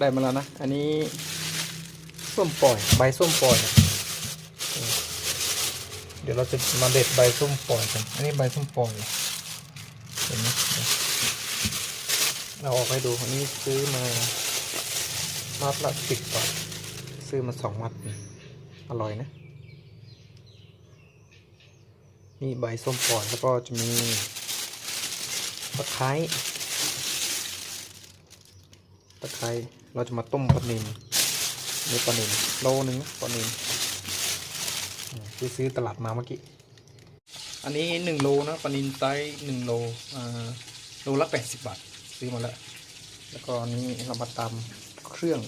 ได้มาแล้วนะ อันนี้ส้มปล่อย ใบส้มปล่อย เดี๋ยวเราจะมาเด็ดใบส้มปล่อยกัน อันนี้ใบส้มปล่อยเห็นไหมเราออกให้ดู อันนี้ซื้อมามัดละสิบบาท ซื้อมาสองมัด อร่อยนะ นี่ใบส้มปล่อยแล้วก็จะมีตะไคร้ตะไคร้ เราจะมาต้มปลานิลนี่ปลานิลโลนึงปลานิลอืมที่ซื้อตลาดมาเมื่อกี้ อันนี้หนึ่งโลนะปลานิลไซส์หนึ่งโลอ่าโลละแปดสิบบาทซื้อมาแล้ว แล้วก็นนี้เรามาตำเครื่อง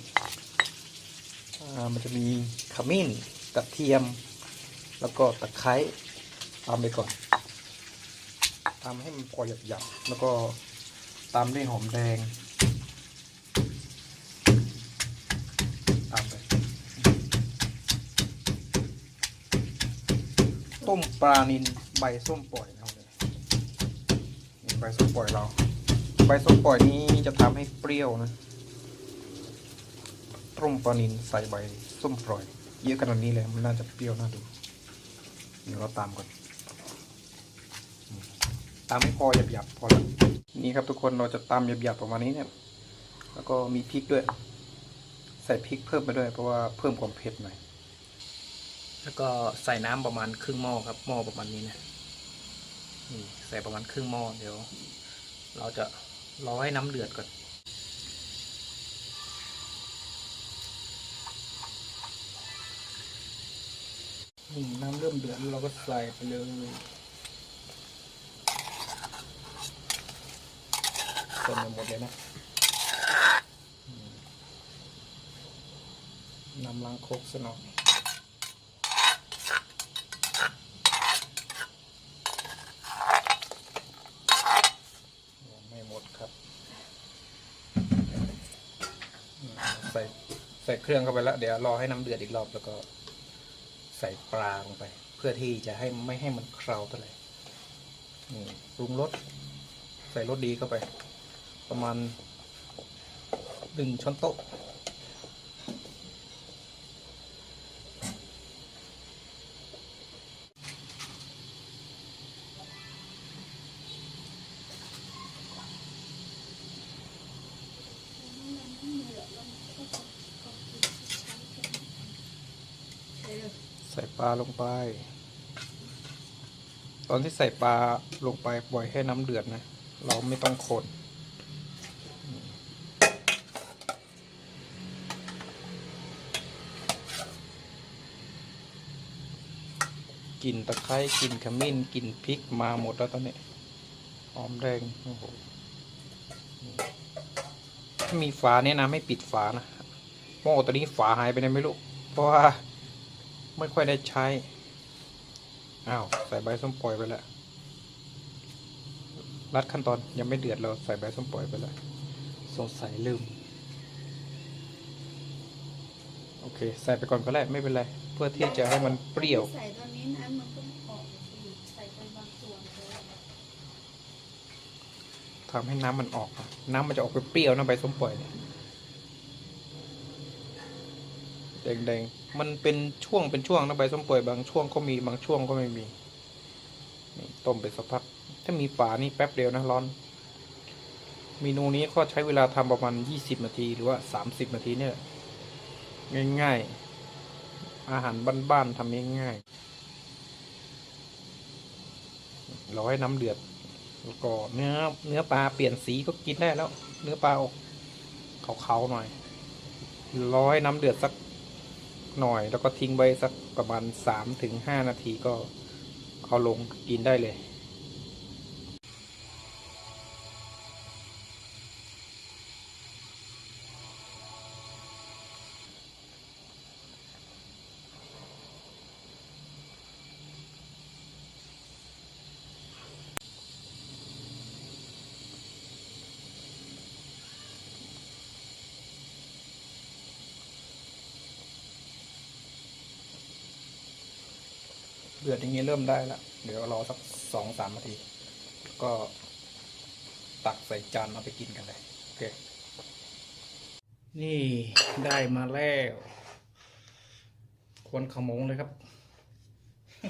อ่ามันจะมีขมิ้นกระเทียม แล้วก็ตะไคร้ตามไปก่อนตามให้มันพอหยับๆแล้วก็ตามด้วยหอมแดง ตามไป ต้มปลานินใบส้มปล่อยเราเลยนี่ใบส้มปล่อยเรา ใบส้มปล่อยนี้จะทำให้เปรี้ยวนะต้มปลานินใส่ใบส้มปล่อย เยอะขนาดนี้เลยมันน่าจะเปรี้ยวน่าดูเดี๋ยวเราตามก่อนตามให้พอหยับๆพอแล้วนี่ครับทุกคนเราจะตามหยับๆประมาณนี้เนี่ย แล้วก็มีพริกด้วย ใส่พริกเพิ่มไปด้วยเพราะว่าเพิ่มความเผ็ดหน่อย แล้วก็ใส่น้ำประมาณครึ่งหม้อครับหม้อประมาณนี้นะนี่ใส่ประมาณครึ่งหม้อเดี๋ยว เราจะรอให้น้ำเดือดก่อนนี่น้ำเริ่มเดือดเราก็ใส่ไปเลยใส่ไปหมดเลยนะนำล้างโคกซะหน่อยยังไม่หมดครับอืมใส่ใส่เครื่องเข้าไปแล้ว เดี๋ยวรอให้น้ำเดือดอีกรอบแล้วก็ ใส่ปลาลงไป เพื่อที่จะให้ไม่ให้มันเคราเท่าไหร่นี่ปรุงรสใส่รสดีเข้าไป ประมาณหนึ่งช้อนโต๊ะใส่ ปลาลงไป ตอนที่ใส่ปลาลงไปปล่อยให้น้ำเดือดนะ เราไม่ต้องคนกลิ่นตะไคร้กลิ่นขมิ้นกลิ่นพริกมาหมดแล้วตอนนี้หอมแดงโอ้โหถ้ามีฝาแนะนำให้ปิดฝานะหม้อตัวนี้ฝาหายไปไหนไม่รู้เพราะว่า ไม่ค่อยได้ใช้ อ้าว ใส่ใบส้มปล่อยไปแล้วรัดขั้นตอนยังไม่เดือดเราใส่ใบส้มปล่อยไปแล้วสงสัยลืม โอเค ใส่ไปก่อนก็ได้ไม่เป็นไร เพื่อที่จะให้มันเปรี้ยว ใส่ตอนนี้น้ำมันก็ออกสิใส่ไปบางส่วนเลยทำให้น้ำมันออก น้ำมันจะออกเปรี้ยวนะใบส้มปล่อยเนี่ยแดงๆ มันเป็นช่วงเป็นช่วงนะใบส้มปล่อยบางช่วงก็มีบางช่วงก็ไม่มีนี่ต้มไปสักพัก ถ้ามีฝานี่แป๊บเดียวนะร้อน เมนูนี้ก็ใช้เวลาทำประมาณยี่สิบนาทีหรือว่าสามสิบนาทีเนี่ยง่ายๆ อาหารบ้านๆทำง่ายๆรอให้น้ำเดือดแล้วก็เนื้อเนื้อปลาเปลี่ยนสีก็กินได้แล้ว เนื้อปลาออกขาวๆหน่อยร้อยน้ำเดือดสัก หน่อย แล้วก็ทิ้งไว้สักประมาณสามถึงห้านาทีก็เอาลงกินได้เลย เดือดอย่างนี้เริ่มได้แล้วเดี๋ยวรอสักสองสามนาที ก็ตักใส่จานเอาไปกินกันเลยโอเค นี่ได้มาแล้ว ควรขมงเลยครับ